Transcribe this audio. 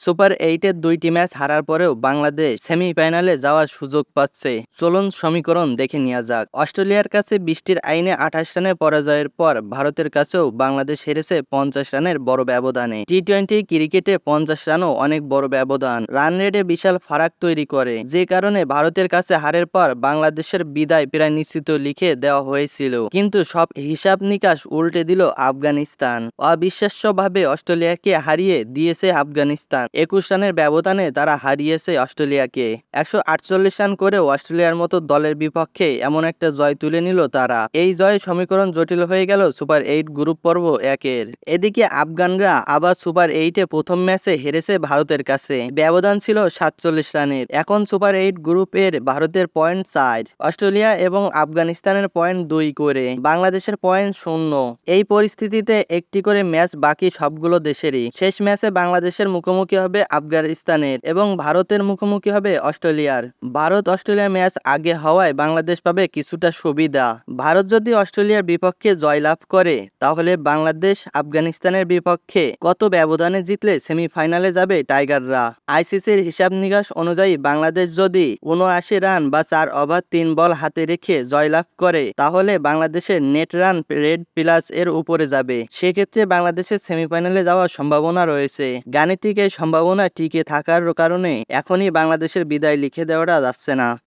Super এইটের দুইটি match হারার পরেও বাংলাদেশ সেমিফাইনালে যাওয়ার সুযোগ পাচ্ছে। চলুন সমীকরণ দেখে নেওয়া যাক। অস্ট্রেলিয়ার কাছে বৃষ্টির আইনে আঠাশ রানের পরাজয়ের পর ভারতের কাছেও বাংলাদেশ হেরেছে পঞ্চাশ রানের বড় ব্যবধানে। টি টোয়েন্টি ক্রিকেটে পঞ্চাশ রানও অনেক বড় ব্যবধান। রান রেটে বিশাল ফারাক তৈরি করে। যে কারণে ভারতের কাছে হারের পর বাংলাদেশের বিদায় প্রায় নিশ্চিত লিখে দেওয়া হয়েছিল। কিন্তু সব হিসাব নিকাশ উল্টে দিল আফগানিস্তান। অবিশ্বাস্যভাবে অস্ট্রেলিয়াকে হারিয়ে দিয়েছে আফগানিস্তান। একুশ রানের ব্যবধানে তারা হারিয়েছে অস্ট্রেলিয়াকে। একশো আটচল্লিশ রান করেও অস্ট্রেলিয়ার মতো দলের বিপক্ষে এমন একটা জয় তুলে নিল তারা। এই জয়ে সমীকরণ জটিল হয়ে গেল সুপার এইট গ্রুপ পর্ব একের। এদিকে আফগানরা আবার সুপার এইটে প্রথম ম্যাচে হেরেছে ভারতের কাছে। ব্যবধান ছিল সাতচল্লিশ রানের। এখন সুপার এইট গ্রুপের ভারতের পয়েন্ট চার, অস্ট্রেলিয়া এবং আফগানিস্তানের পয়েন্ট দুই করে। বাংলাদেশের পয়েন্ট শূন্য। এই পরিস্থিতিতে একটি করে ম্যাচ বাকি সবগুলো দেশেরই। শেষ ম্যাচে বাংলাদেশের মুখোমুখি হবে আফগানিস্তানের এবং ভারতের মুখোমুখি হবে অস্ট্রেলিয়ার। ভারত অস্ট্রেলিয়া ম্যাচ আগে হওয়ায় বাংলাদেশ পাবে কিছুটা সুবিধা। ভারত যদি অস্ট্রেলিয়ার বিপক্ষে জয়লাভ করে, তাহলে বাংলাদেশ আফগানিস্তানের বিপক্ষে কত ব্যবধানে জিতলে সেমিফাইনালে যাবে টাইগাররা? আইসিসির হিসাব নিকাশ অনুযায়ী বাংলাদেশ যদি উনআশি রান বা চার ওভার তিন বল হাতে রেখে জয়লাভ করে, তাহলে বাংলাদেশের নেট রান রেড প্লাস এর উপরে যাবে। সেক্ষেত্রে বাংলাদেশের সেমিফাইনালে যাওয়ার সম্ভাবনা রয়েছে। গাণিতিক এই সম্ভাবনা টিকে থাকার কারণে এখনই বাংলাদেশের বিদায় লিখে দেওয়াটা যাচ্ছে না।